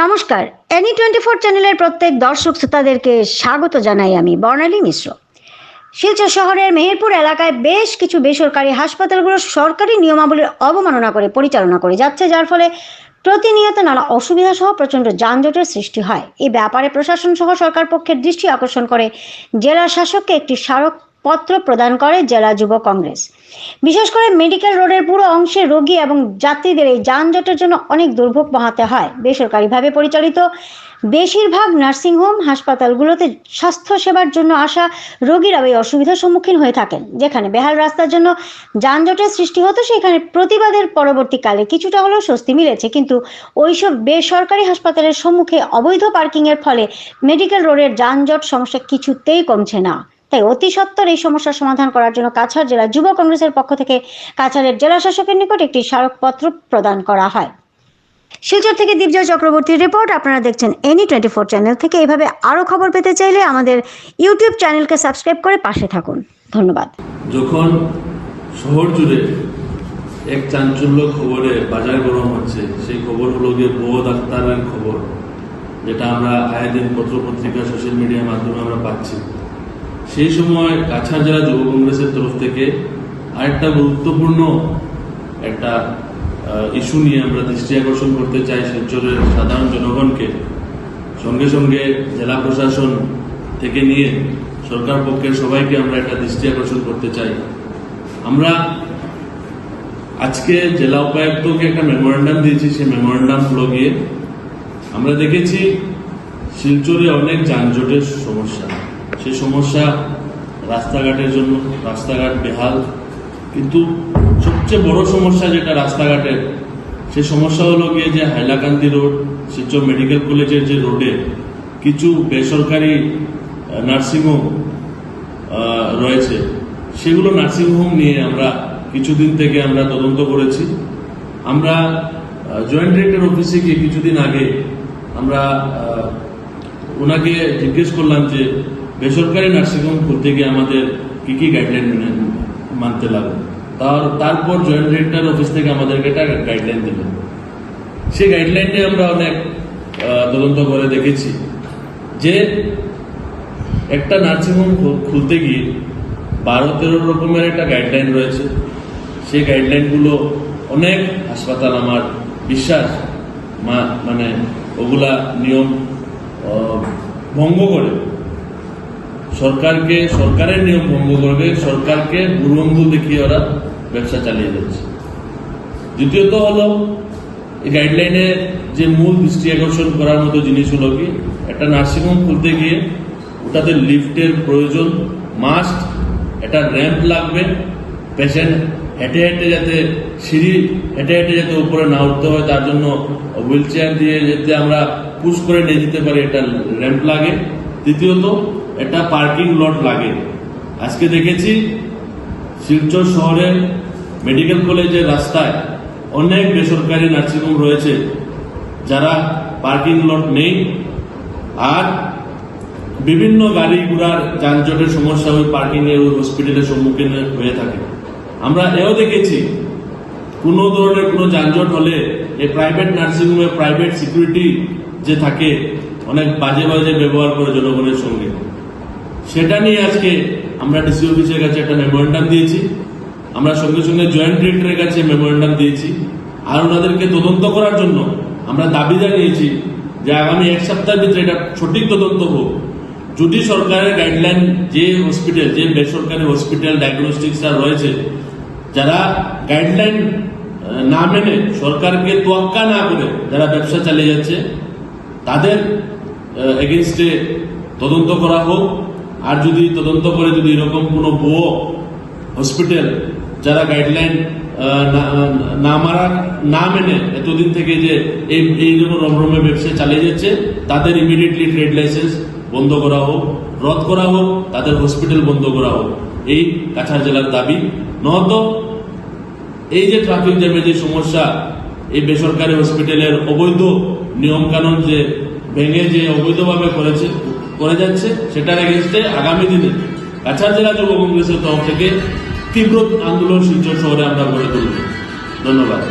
নমস্কার any twenty four চ্যানেলের প্রত্যেক দর্শক শ্রোতাদেরকে স্বাগত জানাই আমি, বর্ণালী মিশ্র। শিলচর শহরের মেহেরপুর এলাকায় বেশ কিছু বেসরকারি হাসপাতালগুলো সরকারি নিয়মাবলীর অবমাননা করে পরিচালনা করে যাচ্ছে, যার ফলে প্রতিনিয়ত নানা অসুবিধা সহ প্রচণ্ড যানজটের সৃষ্টি হয়। এই ব্যাপারে প্রশাসন সহ সরকার পক্ষের দৃষ্টি আকর্ষণ করে জেলা শাসককে একটি স্মারকপত্র প্রদান করে জেলা যুব কংগ্রেস। বিশেষ করে মেডিকেল রোডের পুরো অংশে রোগী এবং যাত্রীদের এই যানজটের জন্য অনেক দুর্ভোগ পোহাতে হয়। বেসরকারিভাবে পরিচালিত বেশিরভাগ নার্সিংহোম হাসপাতালগুলোতে স্বাস্থ্য সেবার জন্য আসা রোগীরা এই অসুবিধার সম্মুখীন হয়ে থাকেন। যেখানে বেহাল রাস্তার জন্য যানজটের সৃষ্টি হতো, সেখানে প্রতিবাদের পরবর্তীকালে কিছুটা হলেও স্বস্তি মিলেছে। কিন্তু ওইসব বেসরকারি হাসপাতালের সম্মুখে অবৈধ পার্কিংয়ের ফলে মেডিকেল রোডের যানজট সমস্যা কিছুতেই কমছে না। তাই অতি সত্বর এই সমস্যার সমাধান করার জন্য কাছাড় জেলা যুব কংগ্রেসের পক্ষ থেকে কাছাড়ের জেলা শাসকের নিকট একটি স্মারকপত্র প্রদান করা হয়। শিলচর থেকে দীপজয় চক্রবর্তীর রিপোর্ট, আপনারা দেখছেন এনি টোয়েন্টি ফোর চ্যানেল থেকে। এইভাবে আরও খবর পেতে চাইলে আমাদের ইউটিউব চ্যানেলকে সাবস্ক্রাইব করে পাশে থাকুন। ধন্যবাদ। যখন শহর জুড়ে এক চাঞ্চল্য খবরে বাজার গরম হচ্ছে, সেই খবর হলো গিয়ে বউ ডাক্তারের খবর, যেটা আমরা আয় দিন পত্র পত্রিকা, সোশ্যাল মিডিয়ার মাধ্যমে আমরা পাচ্ছি। সেই সময় কাছাড় জেলা যুব কংগ্রেসের তরফ থেকে আরেকটা গুরুত্বপূর্ণ একটা ইস্যু নিয়ে আমরা দৃষ্টি আকর্ষণ করতে চাই শিলচরের সাধারণ জনগণকে। সঙ্গে সঙ্গে জেলা প্রশাসন থেকে নিয়ে সরকার পক্ষের সবাইকে আমরা একটা দৃষ্টি আকর্ষণ করতে চাই। আমরা আজকে জেলা উপায়ুক্তকে একটা মেমোরেন্ডাম দিয়েছি, সেই মেমোরেন্ডাম গিয়ে আমরা দেখেছি শিলচরে অনেক যানজটের সমস্যা। সেই সমস্যা রাস্তাঘাটের জন্য, রাস্তাঘাট বেহাল। কিন্তু সবচেয়ে বড় সমস্যা যেটা রাস্তাঘাটের, সে সমস্যা হলো গিয়ে যে হাইলাকান্দি রোড শিলচর মেডিকেল কলেজের যে রোডে কিছু বেসরকারি নার্সিংহোম রয়েছে। সেগুলো নার্সিংহোম নিয়ে আমরা কিছুদিন থেকে আমরা তদন্ত করেছি। আমরা জয়েন্ট ডিরেক্টর অফিসে গিয়ে কিছুদিন আগে আমরা ওনাকে জিজ্ঞেস করলাম যে বেসরকারি নার্সিংহোম খুলতে গিয়ে আমাদের কি কি গাইডলাইন মেনে মানতে লাগবে তার, তারপর জয়েন্ট ডিরেক্টর অফিস থেকে আমাদেরকে একটা গাইডলাইন দিলেন সেই গাইডলাইনে আমরা অনেক তদন্ত করে দেখেছি যে একটা নার্সিংহোম খুলতে গিয়ে বারো তেরো রকমের একটা গাইডলাইন রয়েছে। সেই গাইডলাইনগুলো অনেক হাসপাতাল আমার বিশ্বাস মানে ওগুলা নিয়ম ভঙ্গ করে। সরকারকে, সরকারের নিয়ম ভঙ্গ করবে, সরকারকে বুরঙ্গুল দেখিয়ে ওরা ব্যবসা চালিয়ে যাচ্ছে। দ্বিতীয়ত হলো, এই গাইডলাইনে যে মূল দৃষ্টি আকর্ষণ করার মতো জিনিস হলো কি, একটা নার্সিংহোম খুলতে গিয়ে ওটাতে লিফটের প্রয়োজন মাস্ট একটা র্যাম্প লাগবে পেশেন্ট হেঁটে হেঁটে যাতে সিঁড়ি হেঁটে হেঁটে যাতে উপরে না উঠতে হয়, তার জন্য হুইল চেয়ার দিয়ে যাতে আমরা পুশ করে নিয়ে যেতে পারি, একটা র্যাম্প লাগে। দ্বিতীয়ত একটা পার্কিং লট লাগে। আজকে দেখেছি শিলচর শহরের মেডিকেল কলেজের রাস্তায় অনেক বেসরকারি নার্সিংহোম রয়েছে, যারা পার্কিং লট নেই। আর বিভিন্ন গাড়ি ঘোড়ার যানজটের সমস্যা ওই পার্কিং এর ওই হসপিটালের সম্মুখীন হয়ে থাকে। আমরা এও দেখেছি, কোনো ধরনের কোনো যানজট হলে এই প্রাইভেট নার্সিংহোমে প্রাইভেট সিকিউরিটি যে থাকে, অনেক বাজে বাজে ব্যবহার করে জনগণের সঙ্গে। সেটা নিয়ে আজকে আমরা ডিসি অফিসের কাছে একটা মেমোরেন্ডাম দিয়েছি। আমরা সঙ্গে সঙ্গে জয়েন্ট ডিরেক্টরের কাছে মেমোরেন্ডাম দিয়েছি। আর ওনাদেরকে তদন্ত করার জন্য আমরা দাবি জানিয়েছি যে আগামী এক সপ্তাহের ভিতরে এটা সঠিক তদন্ত হোক। যদি সরকারের গাইডলাইন যে হসপিটাল যে বেসরকারি হসপিটাল ডায়াগনস্টিক্স রয়েছে, যারা গাইডলাইন না মেনে সরকারকে তোয়াক্কা না করে যারা ব্যবসা চালিয়ে যাচ্ছে, তাদের এগেনস্টে তদন্ত করা হোক। আর যদি তদন্ত করে যদি এরকম কোনো বউ হসপিটাল, যারা গাইডলাইন না মারা না মেনে এতদিন থেকে যে এই এই জন্য রমরমে ব্যবসা চালিয়ে যাচ্ছে, তাদের ইমিডিয়েটলি ট্রেড লাইসেন্স বন্ধ করা হোক, রদ করা হোক, তাদের হসপিটাল বন্ধ করা হোক। এই কাছাড় জেলার দাবি। নয়তো এই যে ট্রাফিক জ্যামের যে সমস্যা, এই বেসরকারি হসপিটালের অবৈধ নিয়মকানুন যে ভেঙে যে অবৈধভাবে করেছে করে যাচ্ছে, সেটার এগেনস্টে আগামী দিনে কাছাড় জেলা যুব কংগ্রেসের তরফ থেকে তীব্র আন্দোলন শিলচর শহরে আমরা গড়ে তুলব। ধন্যবাদ।